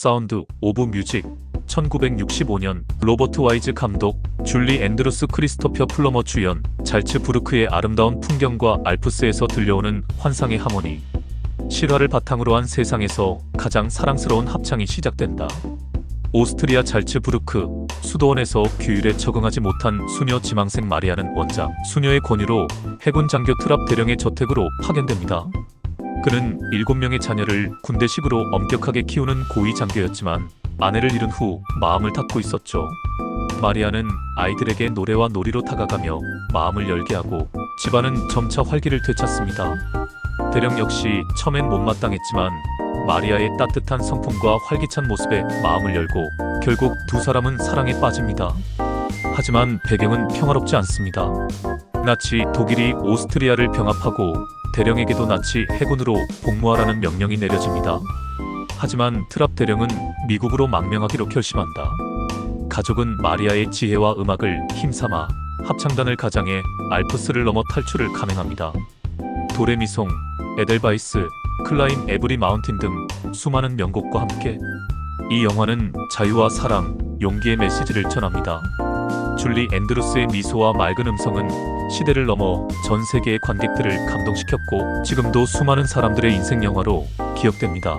사운드 오브 뮤직 1965년 로버트 와이즈 감독, 줄리 앤드루스 크리스토퍼 플러머 주연, 잘츠부르크의 아름다운 풍경과 알프스에서 들려오는 환상의 하모니. 실화를 바탕으로 한 세상에서 가장 사랑스러운 합창이 시작된다. 오스트리아 잘츠부르크 수도원에서 규율에 적응하지 못한 수녀 지망생 마리아는 원작 수녀의 권유로 해군 장교 트랍 대령의 저택으로 파견됩니다. 그는 7명의 자녀를 군대식으로 엄격하게 키우는 고위 장교였지만 아내를 잃은 후 마음을 닫고 있었죠. 마리아는 아이들에게 노래와 놀이로 다가가며 마음을 열게 하고 집안은 점차 활기를 되찾습니다. 대령 역시 처음엔 못마땅했지만 마리아의 따뜻한 성품과 활기찬 모습에 마음을 열고 결국 두 사람은 사랑에 빠집니다. 하지만 배경은 평화롭지 않습니다. 나치 독일이 오스트리아를 병합하고 대령에게도 나치 해군으로 복무하라는 명령이 내려집니다. 하지만 트랍 대령은 미국으로 망명하기로 결심한다. 가족은 마리아의 지혜와 음악을 힘삼아 합창단을 가장해 알프스를 넘어 탈출을 감행합니다. 도레미송, 에델바이스, 클라임 에브리 마운틴 등 수많은 명곡과 함께 이 영화는 자유와 사랑, 용기의 메시지를 전합니다. 줄리 앤드루스의 미소와 맑은 음성은 시대를 넘어 전 세계의 관객들을 감동시켰고 지금도 수많은 사람들의 인생 영화로 기억됩니다.